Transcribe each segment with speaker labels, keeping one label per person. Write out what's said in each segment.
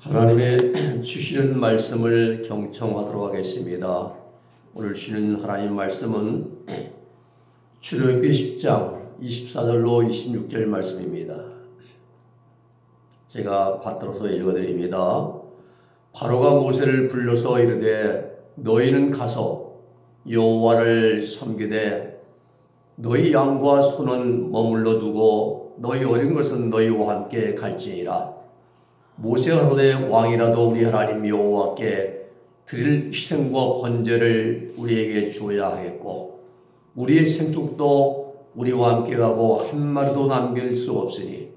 Speaker 1: 하나님의 주시는 말씀을 경청하도록 하겠습니다. 오늘 주시는 하나님 말씀은 출애굽기 10장 24절로 26절 말씀입니다. 제가 받들어서 읽어드립니다. 바로가 모세를 불러서 이르되 너희는 가서 여호와를 섬기되 너희 양과 소는 머물러 두고 너희 어린 것은 너희와 함께 갈지니라. 모세가 하되 왕이라도 우리 하나님 여호와께 드릴 희생과 번제를 우리에게 주어야 하겠고 우리의 생축도 우리와 함께 가고 한 마리도 남길 수 없으니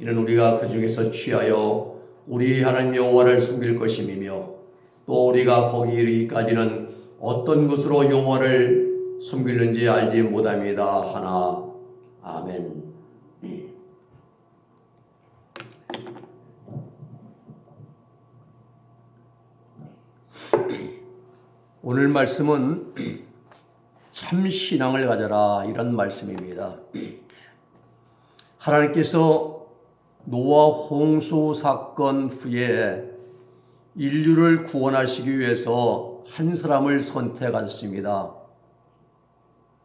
Speaker 1: 이는 우리가 그 중에서 취하여 우리 하나님 여호와를 섬길 것임이며 또 우리가 거기 이르기까지는 어떤 것으로 여호와를 섬기는지 알지 못합니다. 하나. 아멘. 오늘 말씀은 참 신앙을 가져라 이런 말씀입니다. 하나님께서 노아 홍수 사건 후에 인류를 구원하시기 위해서 한 사람을 선택하셨습니다.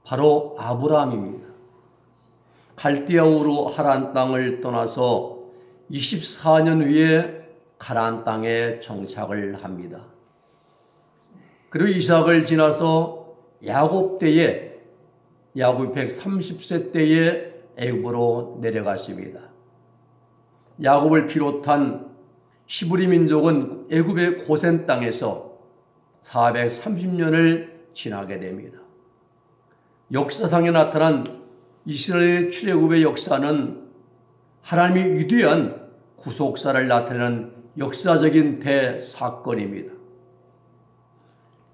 Speaker 1: 바로 아브라함입니다. 갈대아우로 하란 땅을 떠나서 24년 후에 가나안 땅에 정착을 합니다. 그리고 이삭을 지나서 야곱 때에 야곱 130세 때에 애굽으로 내려갔습니다. 야곱을 비롯한 시브리 민족은 애굽의 고센 땅에서 430년을 지나게 됩니다. 역사상에 나타난 이스라엘의 출애굽의 역사는 하나님이 위대한 구속사를 나타내는 역사적인 대사건입니다.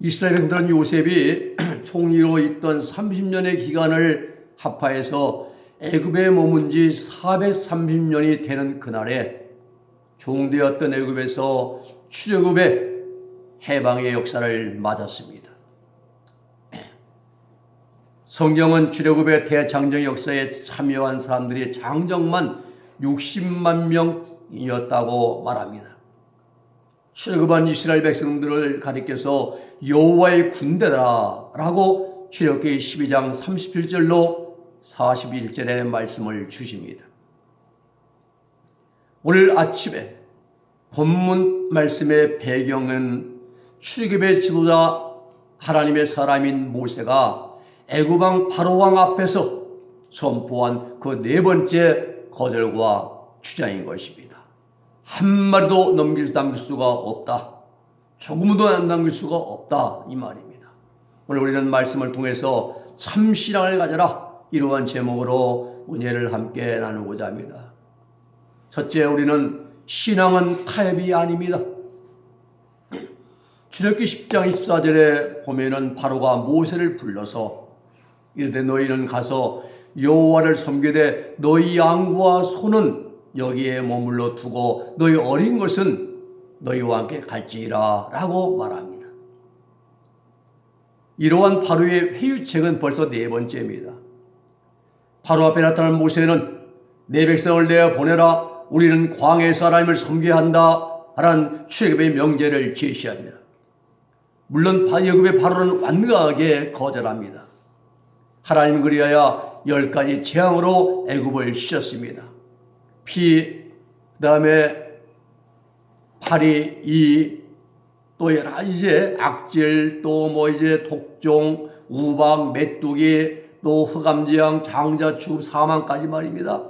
Speaker 1: 이스라엘 백성들은 요셉이 총리로 있던 30년의 기간을 합하여서 애굽에 머문 지 430년이 되는 그날에 종되었던 애굽에서 출애굽의 해방의 역사를 맞았습니다. 성경은 출애굽의 대장정 역사에 참여한 사람들이 장정만 60만 명이었다고 말합니다. 출애굽한 이스라엘 백성들을 가리켜서 여호와의 군대라라고 출애굽기 12장 37절로 41절의 말씀을 주십니다. 오늘 아침에 본문 말씀의 배경은 출애굽의 지도자 하나님의 사람인 모세가 애굽왕 바로왕 앞에서 선포한 그 네 번째 거절과 주장인 것입니다. 한 마리도 넘길 남길 수가 없다. 조금도 안 남길 수가 없다. 이 말입니다. 오늘 우리는 말씀을 통해서 참 신앙을 가져라. 이러한 제목으로 은혜를 함께 나누고자 합니다. 첫째, 우리는 신앙은 타협이 아닙니다. 출애굽기 10장 24절에 보면은 바로가 모세를 불러서 이르되 너희는 가서 여호와를 섬기되 너희 양과 소는 여기에 머물러 두고 너희 어린 것은 너희와 함께 갈지라 라고 말합니다. 이러한 바로의 회유책은 벌써 네 번째입니다. 바로 앞에 나타난 모세는 내 백성을 내어 보내라 우리는 광야에서 하나님을 섬겨야 한다 라는 출애굽의 명제를 제시합니다. 물론 여급의 바로는 완강하게 거절합니다. 하나님 그리하여 열 가지 재앙으로 애굽을 씌셨습니다. 피, 그 다음에 파리, 이, 또 여러 가지 이제 악질, 또 뭐 이제 독종, 우박, 메뚜기, 또 흑암재앙, 장자추, 사망까지 말입니다.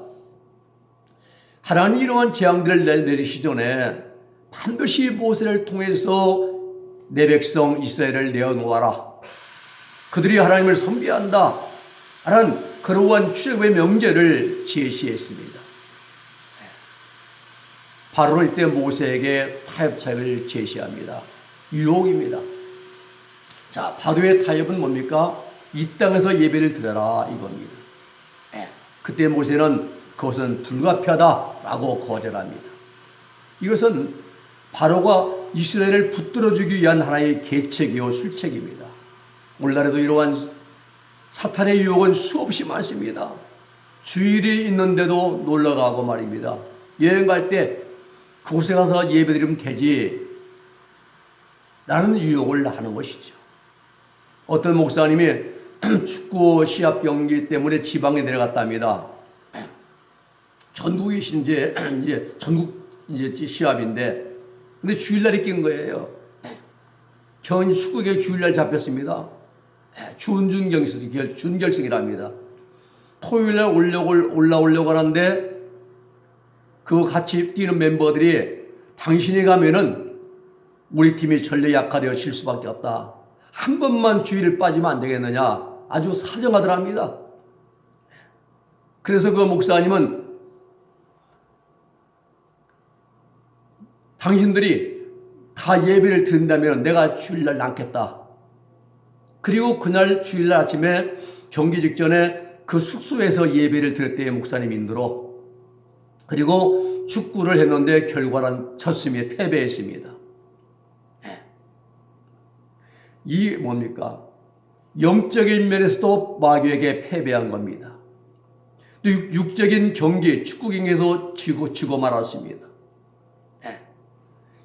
Speaker 1: 하나님 이러한 재앙들을 내리시 전에 반드시 모세를 통해서 내 백성 이스라엘을 내어놓아라. 그들이 하나님을 섬기한다. 라는 그러한 출애굽의 명제를 제시했습니다. 바로 이때 모세에게 타협책을 제시합니다. 유혹입니다. 자, 바로의 타협은 뭡니까? 이 땅에서 예배를 드려라 이겁니다. 그때 모세는 그것은 불가피하다라고 거절합니다. 이것은 바로가 이스라엘을 붙들어주기 위한 하나의 계책이요 술책입니다. 오늘날에도 이러한 사탄의 유혹은 수없이 많습니다. 주일이 있는데도 놀러 가고 말입니다. 여행 갈 때 그곳에 가서 예배드리면 되지. 라는 유혹을 하는 것이죠. 어떤 목사님이 축구 시합 경기 때문에 지방에 내려갔답니다. 전국에 계신 이제, 이제 전국 이제 시합인데, 근데 주일날이 낀 거예요. 현 축구계 주일날 잡혔습니다. 준준경승, 준결승이랍니다. 토요일날 올려고, 올라오려고 하는데, 그 같이 뛰는 멤버들이 당신이 가면은 우리 팀이 전력 약화되어 질 수밖에 없다. 한 번만 주의를 빠지면 안 되겠느냐. 아주 사정하더랍니다. 그래서 그 목사님은 당신들이 다 예배를 드린다면 내가 주일날 남겠다. 그리고 그날 주일날 아침에 경기 직전에 그 숙소에서 예배를 때의 목사님 인도로 그리고 축구를 했는데 결과는 쳤으며 패배했습니다. 예. 이 뭡니까? 영적인 면에서도 마귀에게 패배한 겁니다. 육적인 경기, 축구 경기에서 지고, 지고 말았습니다. 예.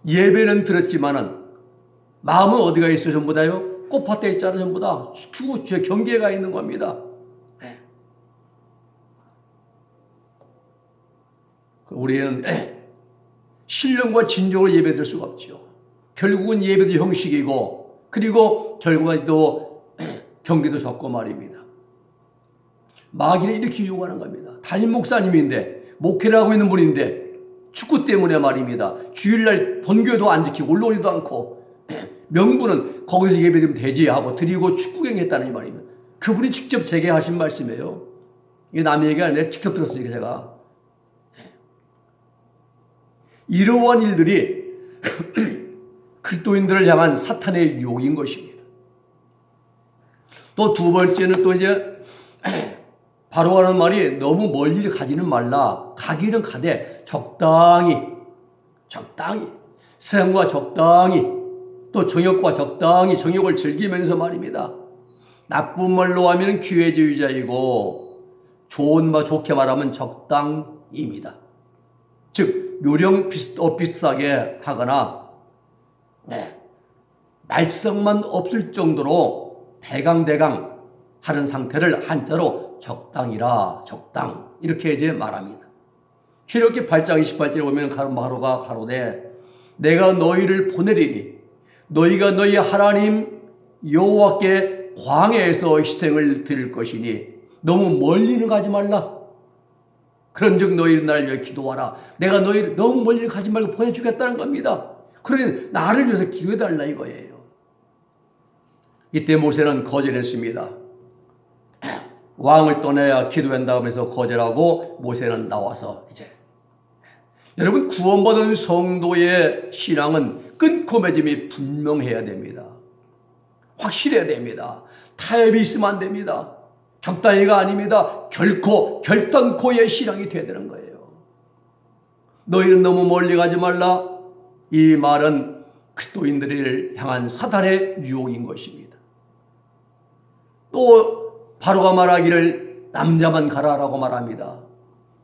Speaker 1: 예배는 들었지만은 마음은 어디가 있어 전부 다요? 꽃밭에 있잖아 전부 다. 축구 경기에 가 있는 겁니다. 우리는 신령과 진정으로 예배될 수가 없죠. 결국은 예배도 형식이고 그리고 결국은 또 경기도 적고 말입니다. 마귀는 이렇게 요구하는 겁니다. 담임 목사님인데 목회를 하고 있는 분인데 축구 때문에 말입니다. 주일날 본교도 안 지키고 올라오지도 않고 명분은 거기서 예배드리면 되지 하고 드리고 축구경 했다는 이 말입니다. 그분이 직접 제게 하신 말씀이에요. 이게 남의 얘기가 아니라 직접 들었으니까 제가. 이러한 일들이 그리스도인들을 향한 사탄의 유혹인 것입니다. 또 두 번째는 또 이제 바로 하는 말이 너무 멀리 가지는 말라. 가기는 가되 적당히, 적당히, 세상과 적당히, 또 정욕과 적당히 정욕을 즐기면서 말입니다. 나쁜 말로 하면 기회주의자이고 좋은 말 좋게 말하면 적당입니다. 즉 요령 비슷, 어, 비슷하게 하거나 네, 말썽만 없을 정도로 대강대강 하는 상태를 한자로 적당이라 적당 이렇게 이제 말합니다. 출애굽기 8장 28절에 보면 가로가 가로되 내가 너희를 보내리니 너희가 너희 하나님 여호와께 광야에서 희생을 드릴 것이니 너무 멀리는 가지 말라. 그런즉 너희는 날 위해 기도하라. 내가 너희를 너무 멀리 가지 말고 보내주겠다는 겁니다. 그러니 나를 위해서 기도해달라 이거예요. 이때 모세는 거절했습니다. 왕을 떠나야 기도한다 하면서 거절하고 모세는 나와서 이제 여러분 구원받은 성도의 신앙은 끊고 맺음이 분명해야 됩니다. 확실해야 됩니다. 타협이 있으면 안 됩니다. 적당히가 아닙니다. 결코 결단코의 신앙이 되야 되는 거예요. 너희는 너무 멀리 가지 말라. 이 말은 그리스도인들을 향한 사단의 유혹인 것입니다. 또 바로가 말하기를 남자만 가라라고 말합니다.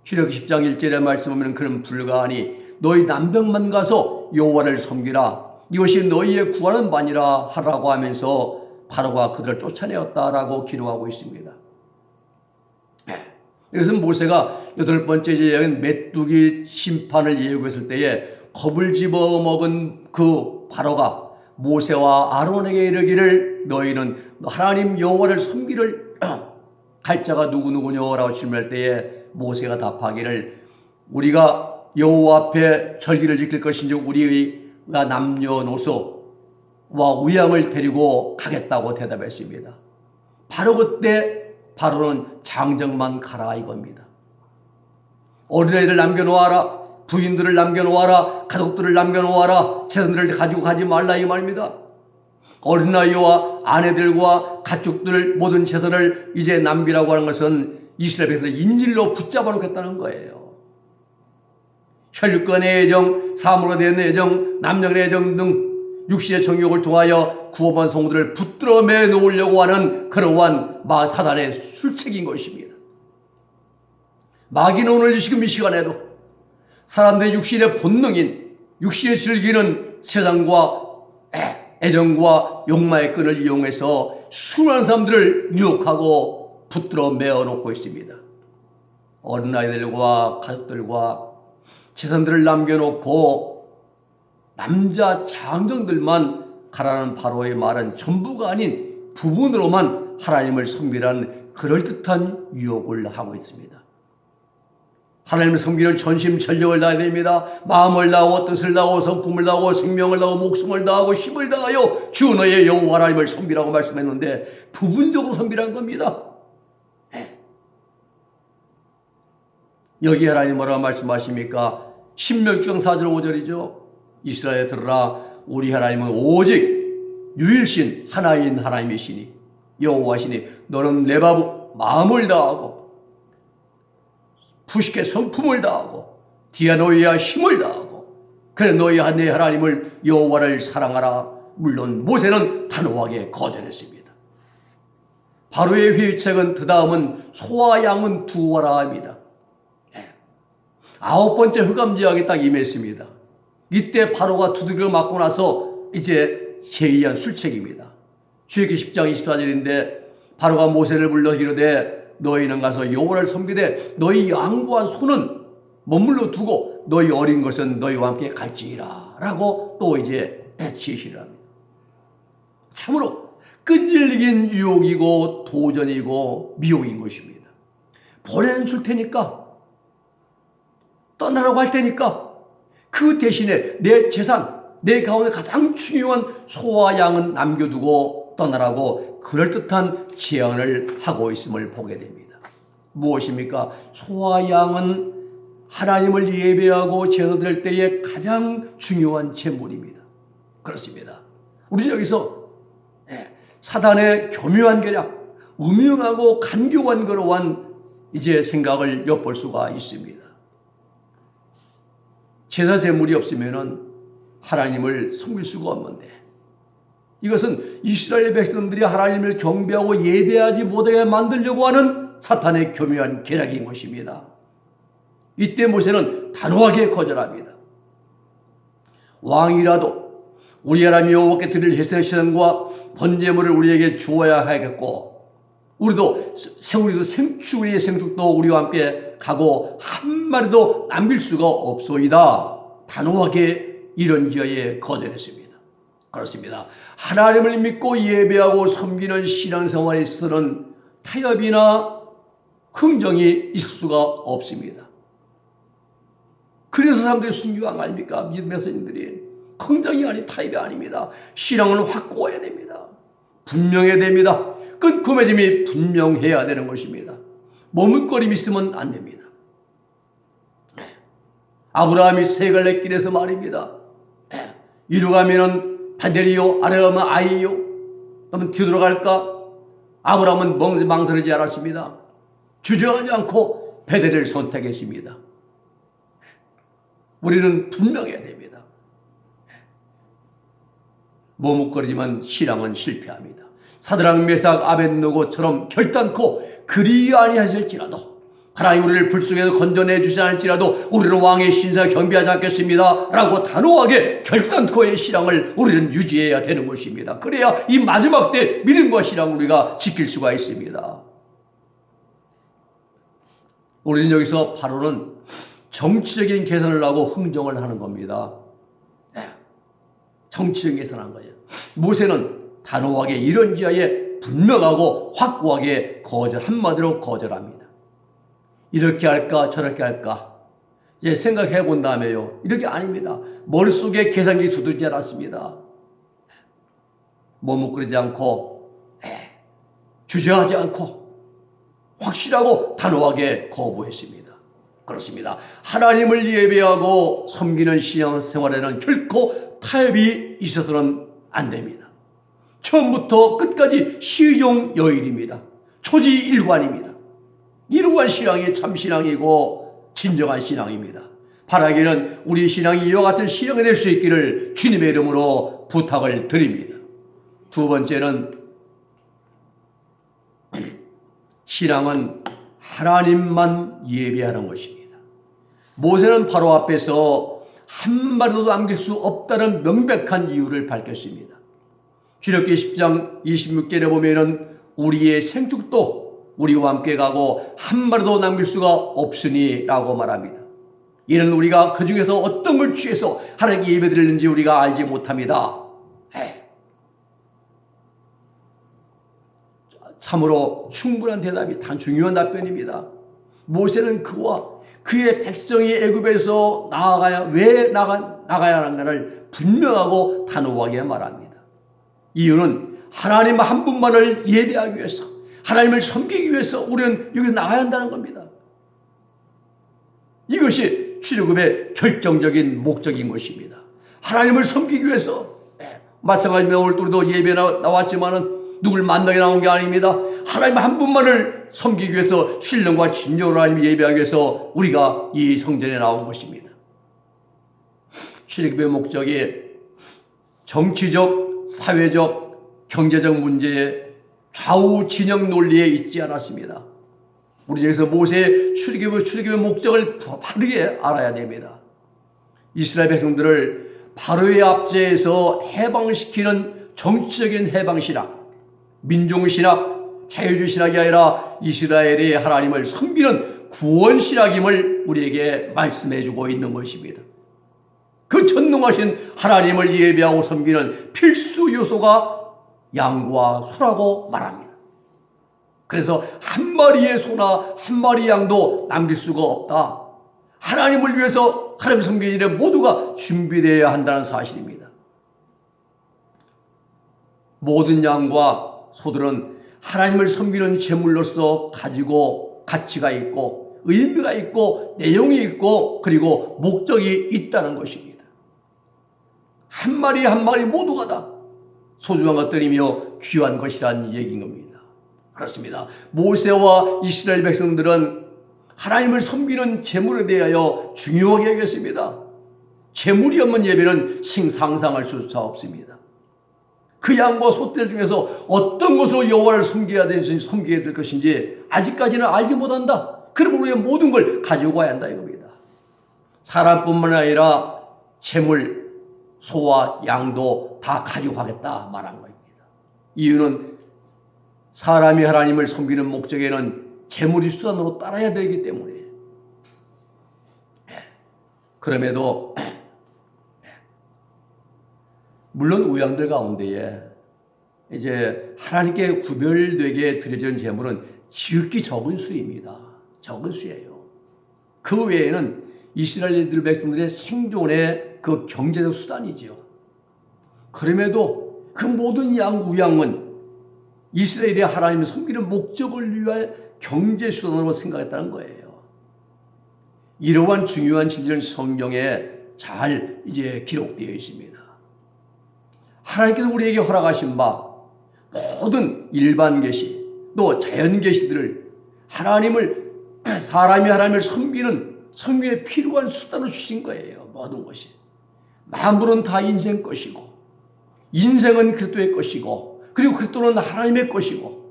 Speaker 1: 주력 10장 1절의 말씀 보면 그런 불가하니 너희 남병만 가서 여호와를 섬기라. 이것이 너희의 구하는 바니라 하라고 하면서 바로가 그들을 쫓아내었다라고 기록하고 있습니다. 이것은 모세가 여덟 번째 제약인 메뚜기 심판을 예고했을 때에 겁을 집어 먹은 그 바로가 모세와 아론에게 이르기를 너희는 하나님 여호와를 섬기를 갈 자가 누구 누구냐라고 질문할 때에 모세가 답하기를 우리가 여호와 앞에 절기를 지킬 것인지 우리가 남녀노소와 우양을 데리고 가겠다고 대답했습니다. 바로 그때 바로는 장정만 가라 이겁니다. 어린애들 남겨놓아라. 부인들을 남겨놓아라. 가족들을 남겨놓아라. 재산들을 가지고 가지 말라 이 말입니다. 어린아이와 아내들과 가축들 모든 재산을 이제 남기라고 하는 것은 이스라엘에서 인질로 붙잡아 놓겠다는 거예요. 혈육간의 애정, 사물에 대한 애정, 남녀의 애정 등 육신의 정욕을 통하여 구원한 성도들을 붙들어 매 놓으려고 하는 그러한 마 사단의 술책인 것입니다. 마귀는 오늘 지금 이 시간에도 사람들의 육신의 본능인 육신이 즐기는 세상과 애- 애정과 욕망의 끈을 이용해서 수많은 사람들을 유혹하고 붙들어 메어놓고 있습니다. 어린 아이들과 가족들과 재산들을 남겨놓고 남자 장정들만 가라는 바로의 말은 전부가 아닌 부분으로만 하나님을 섬기라는 그럴듯한 유혹을 하고 있습니다. 하나님을 섬기는 전심 전력을 다해야 됩니다. 마음을 다하고 뜻을 다하고 성품을 다하고 생명을 다하고 목숨을 다하고 힘을 다하여 주 너의 여호와 하나님을 섬기라고 말씀했는데 부분적으로 섬기라는 겁니다. 예. 여기 하나님 뭐라고 말씀하십니까? 신명주경 4절 5절이죠. 이스라엘 들으라 우리 하나님은 오직 유일신 하나인 하나님이시니 여호와시니 너는 내 바- 마음을 다하고 푸시케 성품을 다하고 디아노이아 힘을 다하고 그래 너희 내 하나님을 여호와를 사랑하라 물론 모세는 단호하게 거절했습니다. 바로의 회유책은 그 다음은 소와 양은 두어라 합니다. 예. 아홉 번째 흑암지역에 딱 임했습니다. 이때 바로가 두들겨 맞고 나서 이제 제의한 술책입니다. 출애기 10장 24절인데 바로가 모세를 불러 이르되 너희는 가서 여호와를 섬기되 너희 양고한 손은 머물러 두고 너희 어린 것은 너희와 함께 갈지니라 라고 또 이제 지시를 합니다. 참으로 끈질긴 유혹이고 도전이고 미혹인 것입니다. 보내는 줄 테니까 떠나라고 할 테니까 그 대신에 내 재산, 내 가운데 가장 중요한 소와 양은 남겨두고 떠나라고 그럴듯한 제안을 하고 있음을 보게 됩니다. 무엇입니까? 소와 양은 하나님을 예배하고 제사드릴 때에 가장 중요한 제물입니다. 그렇습니다. 우리 여기서 예, 사단의 교묘한 계략, 음흉하고 간교한 그러한 이제 생각을 엿볼 수가 있습니다. 제사 제물이 없으면은 하나님을 섬길 수가 없는데 이것은 이스라엘 백성들이 하나님을 경배하고 예배하지 못하게 만들려고 하는 사탄의 교묘한 계략인 것입니다. 이때 모세는 단호하게 거절합니다. 왕이라도 우리 하나님 여호와께 드릴 희생시간과 번제물을 우리에게 주어야 하겠고 우리도 생우리도 생축우리의 생축도 우리와 함께 가고 한 마리도 남길 수가 없소이다. 단호하게 이런 지하에 거절했습니다. 그렇습니다. 하나님을 믿고 예배하고 섬기는 신앙생활에 있어서는 타협이나 흥정이 있을 수가 없습니다. 그래서 사람들이 순교한 거 아닙니까? 믿음의 선생님들이. 흥정이 아닌 타협이 아닙니다. 신앙은 확고해야 됩니다. 분명해야 됩니다. 끈끈해짐이 분명해야 되는 것입니다. 머뭇거림이 있으면 안 됩니다. 네. 아브라함이 세 갈래 길에서 말입니다. 네. 이루 가면은 바델이요, 아래 가면 아이요. 그러면 뒤돌아 갈까? 아브라함은 멍- 망설이지 않았습니다. 주저하지 않고 베델을 선택했습니다. 우리는 분명해야 됩니다. 머뭇거리지만 신앙은 실패합니다. 사드랑 메삭 아벤노고처럼 결단코 그리 아니하실지라도 하나님 우리를 불 속에서 건져내 주지 않을지라도 우리는 왕의 신사 경비하지 않겠습니다. 라고 단호하게 결단코의 신앙을 우리는 유지해야 되는 것입니다. 그래야 이 마지막 때 믿음과 신앙을 우리가 지킬 수가 있습니다. 우리는 여기서 바로는 정치적인 계산을 하고 흥정을 하는 겁니다. 네. 정치적인 계산한 거예요. 모세는 단호하게 이런 지하에 분명하고 확고하게 거절, 한마디로 거절합니다. 이렇게 할까, 저렇게 할까. 이제 생각해 본 다음에요. 이렇게 아닙니다. 머릿속에 계산기 두들지 않았습니다. 머뭇거리지 않고, 에, 주저하지 않고, 확실하고 단호하게 거부했습니다. 그렇습니다. 하나님을 예배하고 섬기는 신앙 생활에는 결코 타협이 있어서는 안 됩니다. 처음부터 끝까지 시종 여일입니다. 초지일관입니다. 이러한 신앙이 참 신앙이고 진정한 신앙입니다. 바라기는 우리 신앙이 이와 같은 신앙이 될 수 있기를 주님의 이름으로 부탁을 드립니다. 두 번째는 신앙은 하나님만 예배하는 것입니다. 모세는 바로 앞에서 한 마리도 남길 수 없다는 명백한 이유를 밝혔습니다. 주력기 10장 26절에 보면은 우리의 생축도 우리와 함께 가고 한 마리도 남길 수가 없으니라고 말합니다. 이는 우리가 그 중에서 어떤 걸 취해서 하나님께 예배드리는지 우리가 알지 못합니다. 에. 참으로 충분한 대답이 단 중요한 답변입니다. 모세는 그와 그의 백성이 애굽에서 나아가야 왜 나가 나가야 하는가를 분명하고 단호하게 말합니다. 이유는 하나님 한 분만을 예배하기 위해서 하나님을 섬기기 위해서 우리는 여기서 나가야 한다는 겁니다. 이것이 출애굽의 결정적인 목적인 것입니다. 하나님을 섬기기 위해서 네, 마찬가지로 오늘 우리도 예배 나왔지만은 누굴 만나게 나온 게 아닙니다. 하나님 한 분만을 섬기기 위해서 신령과 진정으로 하나님 예배하기 위해서 우리가 이 성전에 나온 것입니다. 출애굽의 목적이 정치적, 사회적, 경제적 문제에 좌우 진영 논리에 있지 않았습니다. 우리 중에서 모세의 출애굽의 출애굽의 목적을 바르게 알아야 됩니다. 이스라엘 백성들을 바로의 압제에서 해방시키는 정치적인 해방 신학, 민족 신학, 자유주의 신학이 아니라 이스라엘의 하나님을 섬기는 구원 신학임을 우리에게 말씀해 주고 있는 것입니다. 그 전능하신 하나님을 예배하고 섬기는 필수 요소가 양과 소라고 말합니다. 그래서 한 마리의 소나 한 마리 양도 남길 수가 없다. 하나님을 위해서 하나님 섬기는 일에 모두가 준비되어야 한다는 사실입니다. 모든 양과 소들은 하나님을 섬기는 제물로서 가지고 가치가 있고 의미가 있고 내용이 있고 그리고 목적이 있다는 것입니다. 한 마리 한 마리 모두가 다 소중한 것들이며 귀한 것이란 얘기인 겁니다. 그렇습니다. 모세와 이스라엘 백성들은 하나님을 섬기는 제물에 대하여 중요하게 여겼습니다. 제물이 없는 예배는 생상상할 수가 없습니다. 그 양과 소떼 중에서 어떤 것으로 여호와를 섬겨야 되는지 섬기게 될 것인지 아직까지는 알지 못한다. 그럼 우리가 모든 걸 가지고 가야 한다 이겁니다. 사람뿐만 아니라 재물, 소와 양도 다 가지고 가겠다 말한 겁니다. 이유는 사람이 하나님을 섬기는 목적에는 재물이 수단으로 따라야 되기 때문에 예. 그럼에도 물론 우양들 가운데에 이제 하나님께 구별되게 드려지는 제물은 지극히 적은 수입니다. 적은 수예요. 그 외에는 이스라엘들 백성들의 생존의 그 경제적 수단이지요. 그럼에도 그 모든 양 우양은 이스라엘이 하나님을 섬기는 목적을 위해 경제 수단으로 생각했다는 거예요. 이러한 중요한 진리는 성경에 잘 이제 기록되어 있습니다. 하나님께서 우리에게 허락하신 바 모든 일반 계시 또 자연 계시들을 하나님을 사람이 하나님을 섬기는 섬기에 필요한 수단으로 주신 거예요. 모든 것이 만물은 다 인생 것이고 인생은 그리스도의 것이고 그리고 그리스도는 하나님의 것이고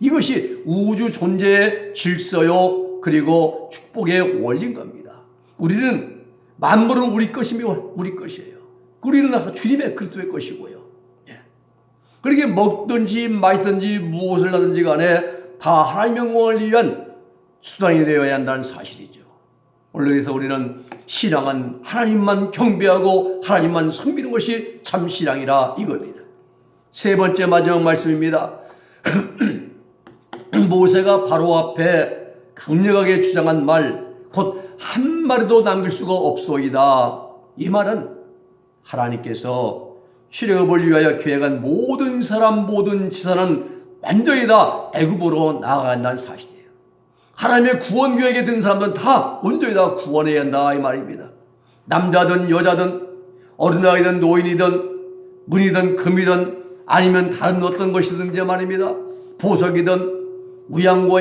Speaker 1: 이것이 우주 존재의 질서요 그리고 축복의 원리인 겁니다. 우리는 만물은 우리 것이며 우리 것이에요. 우리는 주님의 그리스도의 것이고요. 예. 그렇게 먹든지 마시든지 무엇을 하든지 간에 다 하나님의 영광을 위한 수단이 되어야 한다는 사실이죠. 원래에서 우리는 신앙은 하나님만 경배하고 하나님만 섬기는 것이 참 신앙이라 이겁니다. 세 번째 마지막 말씀입니다. 모세가 바로 앞에 강력하게 주장한 말, 곧 한 마리도 남길 수가 없소이다. 이 말은 하나님께서 출애굽을 위하여 계획한 모든 사람 모든 지사는 완전히 다 애굽으로 나아간다는 사실이에요. 하나님의 구원 계획에 든 사람들은 다 온전히 다 구원해야 한다 이 말입니다. 남자든 여자든 어린아이든 노인이든 문이든 금이든 아니면 다른 어떤 것이든지 말입니다. 보석이든 우양과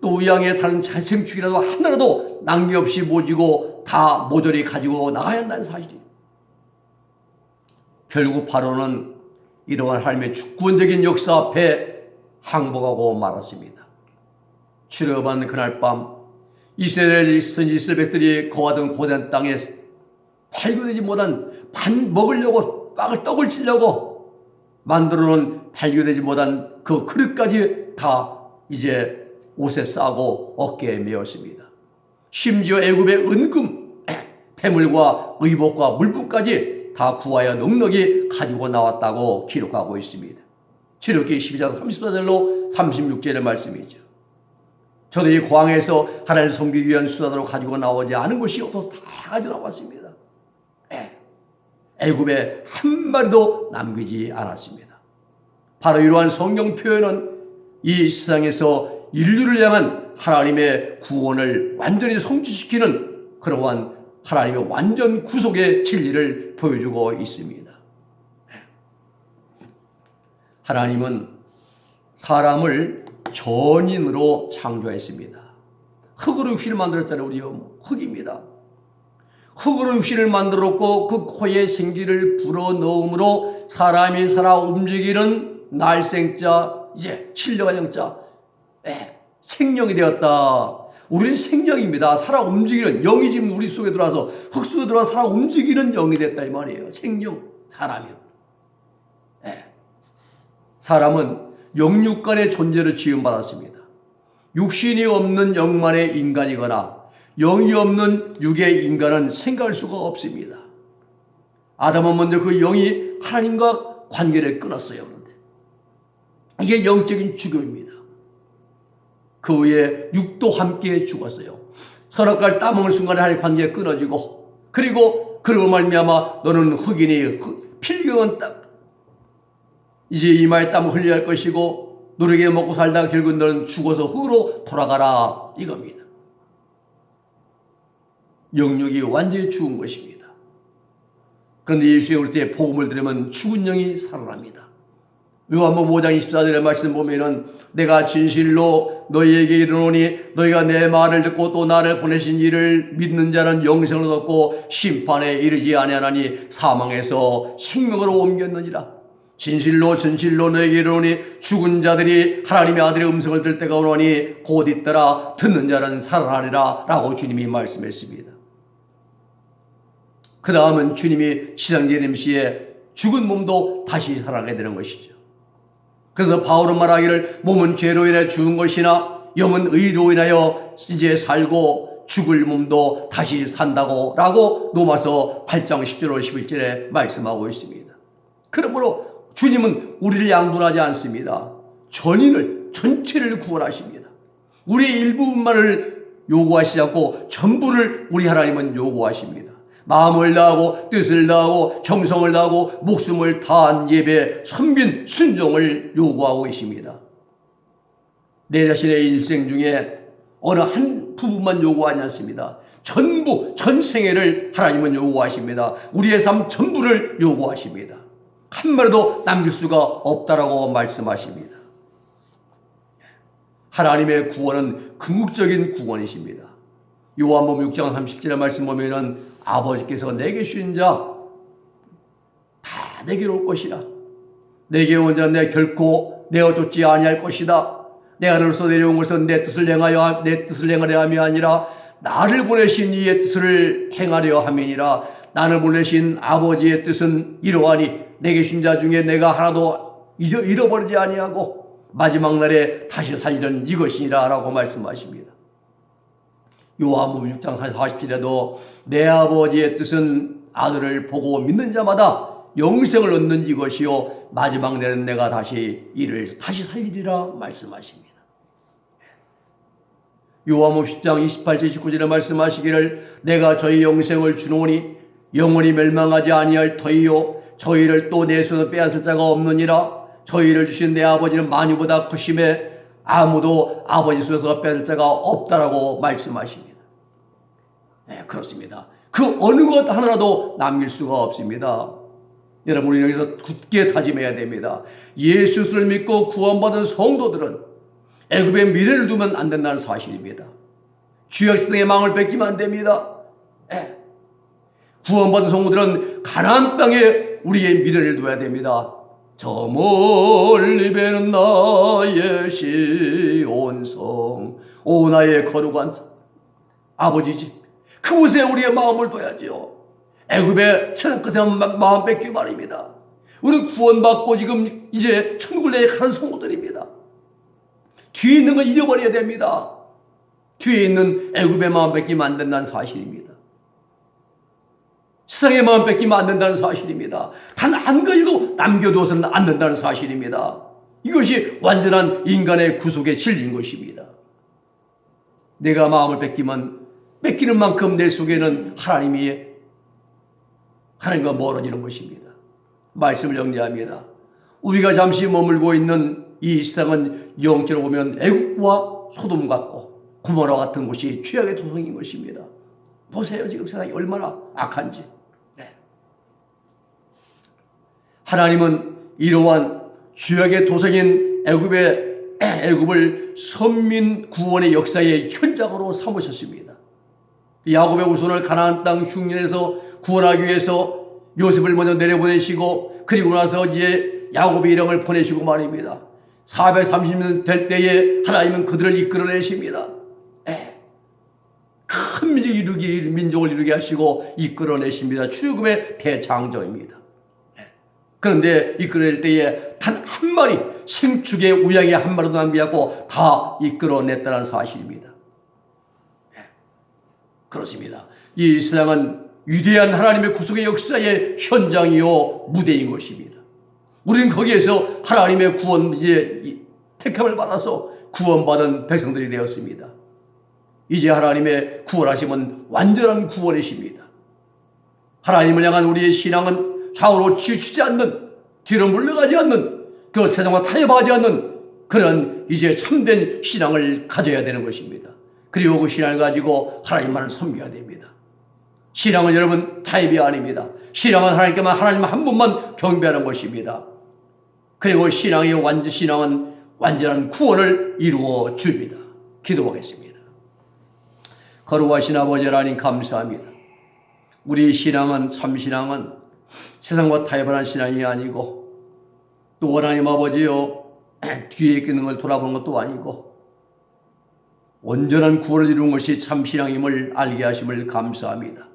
Speaker 1: 또 우양에 다른 자생축이라도 하나라도 낭비없이 모지고 다 모조리 가지고 나가야 한다는 사실이에요. 결국 바로는 이러한 하나님의 주권적인 역사 앞에 항복하고 말았습니다. 출애굽한 그날 밤 이스라엘 선지 이스라엘 백들이 거하던 고된 땅에 발교되지 못한 반 먹으려고 빵을 떡을 치려고 만들어 놓은 발교되지 못한 그 그릇까지 다 이제 옷에 싸고 어깨에 메었습니다. 심지어 애굽의 은금, 폐물과 의복과 물품까지 다 구하여 넉넉히 가지고 나왔다고 기록하고 있습니다. 출애굽기 12장 34절로 36절의 말씀이죠. 저도 이 광에서 하나님을 섬기기 위한 수단으로 가지고 나오지 않은 것이 없어서 다 가지고 나왔습니다. 예. 애굽에 한 마리도 남기지 않았습니다. 바로 이러한 성경 표현은 이 세상에서 인류를 향한 하나님의 구원을 완전히 성취시키는 그러한 하나님의 완전 구속의 진리를 보여주고 있습니다. 하나님은 사람을 전인으로 창조했습니다. 흙으로 육신을 만들었잖아요. 우리 흙입니다. 흙으로 육신을 만들었고 그 코에 생기를 불어 넣음으로 사람이 살아 움직이는 날생자 이제 신령한 영자 예, 생명이 되었다. 우리는 생명입니다. 살아 움직이는 영이 지금 우리 속에 들어와서 흙 속에 들어와 살아 움직이는 영이 됐다 이 말이에요. 생명 사람이요. 예. 사람은 영육간의 존재로 지음받았습니다. 육신이 없는 영만의 인간이거나 영이 없는 육의 인간은 생각할 수가 없습니다. 아담은 먼저 그 영이 하나님과 관계를 끊었어요. 그런데 이게 영적인 죽음입니다. 그 후에 육도 함께 죽었어요. 서로갈 따먹을 순간에 하나님 관계가 끊어지고 그리고 그러고 말미암아 너는 흑인이 필경은 땀 이제 이마에 땀을 흘려야 할 것이고 노르게 먹고 살다가 결국 너는 죽어서 흙으로 돌아가라 이겁니다. 영육이 완전히 죽은 것입니다. 그런데 예수의 올때 복음을 들으면 죽은 영이 살아납니다. 요한복음 5장 24절의 말씀 보면은 내가 진실로 너희에게 이르노니 너희가 내 말을 듣고 또 나를 보내신 이를 믿는 자는 영생을 얻고 심판에 이르지 아니하나니 사망에서 생명으로 옮겼느니라. 진실로 진실로 너에게 이르노니 죽은 자들이 하나님의 아들의 음성을 들 때가 오노니 곧 있더라 듣는 자는 살아나리라 라고 주님이 말씀했습니다. 그 다음은 주님이 시상제림 시에 죽은 몸도 다시 살아나게 되는 것이죠. 그래서 바울은 말하기를 몸은 죄로 인해 죽은 것이나 영은 의로 인하여 이제 살고 죽을 몸도 다시 산다고 라고 노마서 8장 10절 11절에 말씀하고 있습니다. 그러므로 주님은 우리를 양분하지 않습니다. 전인을 전체를 구원하십니다. 우리의 일부분만을 요구하시지 않고 전부를 우리 하나님은 요구하십니다. 마음을 다하고 뜻을 다하고 정성을 다하고 목숨을 다한 예배 선빈 순종을 요구하고 계십니다. 내 자신의 일생 중에 어느 한 부분만 요구하지 않습니다. 전부 전생애를 하나님은 요구하십니다. 우리의 삶 전부를 요구하십니다. 한 마리도 남길 수가 없다라고 말씀하십니다. 하나님의 구원은 궁극적인 구원이십니다. 요한복음 6장 30절의 말씀 보면은 아버지께서 내게 주신 자 다 내게로 올 것이라. 내게 온 자 내 결코 내어 쫓지 아니할 것이다. 내 하늘로서 내려온 것은 내 뜻을 행하여 내 뜻을 행하려 함이 아니라 나를 보내신 이의 뜻을 행하려 함이니라. 나를 보내신 아버지의 뜻은 이러하니 내게 준 자 중에 내가 하나도 잃어버리지 아니하고 마지막 날에 다시 살리는 이것이니라 라고 말씀하십니다. 요한복음 6장 40절에도 내 아버지의 뜻은 아들을 보고 믿는 자마다 영생을 얻는 이것이요 마지막 날은 내가 다시 이를 다시 살리리라 말씀하십니다. 요한복음 10장 28절 29절에 말씀하시기를 내가 저희 영생을 주노니 영원히 멸망하지 아니할 터이요 저희를 또 내 손에 빼앗을 자가 없느니라 저희를 주신 내 아버지는 많이보다 크심에 아무도 아버지 손에서 빼앗을 자가 없다라고 말씀하십니다. 네, 그렇습니다. 그 어느 것 하나라도 남길 수가 없습니다. 여러분, 우리 여기서 굳게 다짐해야 됩니다. 예수를 믿고 구원받은 성도들은 애굽의 미래를 두면 안 된다는 사실입니다. 주역성의 망을 뺏기면 안 됩니다. 네. 구원받은 성도들은 가나안 땅에 우리의 미래를 두어야 됩니다. 저 멀리 배는 나의 시온성 오 나의 거룩한 아버지 집 그곳에 우리의 마음을 둬야지요. 애굽의 세상 끝에 마음 뺏기 말입니다. 우리 구원받고 지금 이제 천국을 내에 가는 성도들입니다. 뒤에 있는 건 잊어버려야 됩니다. 뒤에 있는 애굽의 마음 뺏기면 안 된다는 사실입니다. 세상의 마음 뺏기면 안 된다는 사실입니다. 단 한 가지도 남겨두어서는 안 된다는 사실입니다. 이것이 완전한 인간의 구속의 진리인 것입니다. 내가 마음을 뺏기면 뺏기는 만큼 내 속에는 하나님이 하나님과 멀어지는 것입니다. 말씀을 정리합니다. 우리가 잠시 머물고 있는 이 세상은 영적으로 보면 애국과 소돔 같고 구모라 같은 곳이 죄악의 도성인 것입니다. 보세요 지금 세상이 얼마나 악한지. 네. 하나님은 이러한 죄악의 도성인 애굽의 애굽을 선민 구원의 역사의 현장으로 삼으셨습니다. 야곱의 후손을 가나안 땅 흉년에서 구원하기 위해서 요셉을 먼저 내려보내시고 그리고 나서 이제 야곱의 일행을 보내시고 말입니다. 430년 될 때에 하나님은 그들을 이끌어내십니다. 예. 큰 민족을 이루게 하시고 이끌어내십니다. 출애굽의 대장정입니다. 예. 그런데 이끌어낼 때에 단 한 마리 생축의 우양이 한 마리도 남기하고 다 이끌어냈다는 사실입니다. 예. 그렇습니다. 이 세상은 위대한 하나님의 구속의 역사의 현장이요 무대인 것입니다. 우리는 거기에서 하나님의 구원 이제 택함을 받아서 구원받은 백성들이 되었습니다. 이제 하나님의 구원하심은 완전한 구원이십니다. 하나님을 향한 우리의 신앙은 좌우로 치우치지 않는 뒤로 물러가지 않는 그 세상과 타협하지 않는 그런 이제 참된 신앙을 가져야 되는 것입니다. 그리고 그 신앙을 가지고 하나님만을 섬겨야 됩니다. 신앙은 여러분 타입이 아닙니다. 신앙은 하나님께만 하나님 한 분만 경배하는 것입니다. 그리고 신앙의 완전 신앙은 완전한 구원을 이루어 줍니다. 기도하겠습니다. 거룩하신 아버지 하나님 감사합니다. 우리 신앙은 참 신앙은 세상과 타협한 신앙이 아니고 또 하나님 아버지요 뒤에 있는 걸 돌아보는 것도 아니고 온전한 구원을 이루는 것이 참 신앙임을 알게 하심을 감사합니다.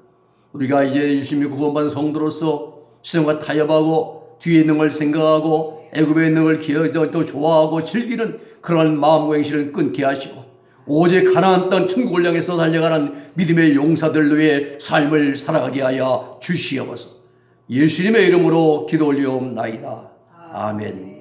Speaker 1: 우리가 이제 유심히 구원받은 성도로서 세상과 타협하고 뒤에 있는 걸 생각하고 애굽에 있는 걸 기억하고 또 좋아하고 즐기는 그러한 마음과 행실을 끊게 하시고 오직 가나안 땅 천국을 향해서 달려가는 믿음의 용사들 로의 삶을 살아가게 하여 주시옵소서. 예수님의 이름으로 기도 올리옵나이다. 아멘.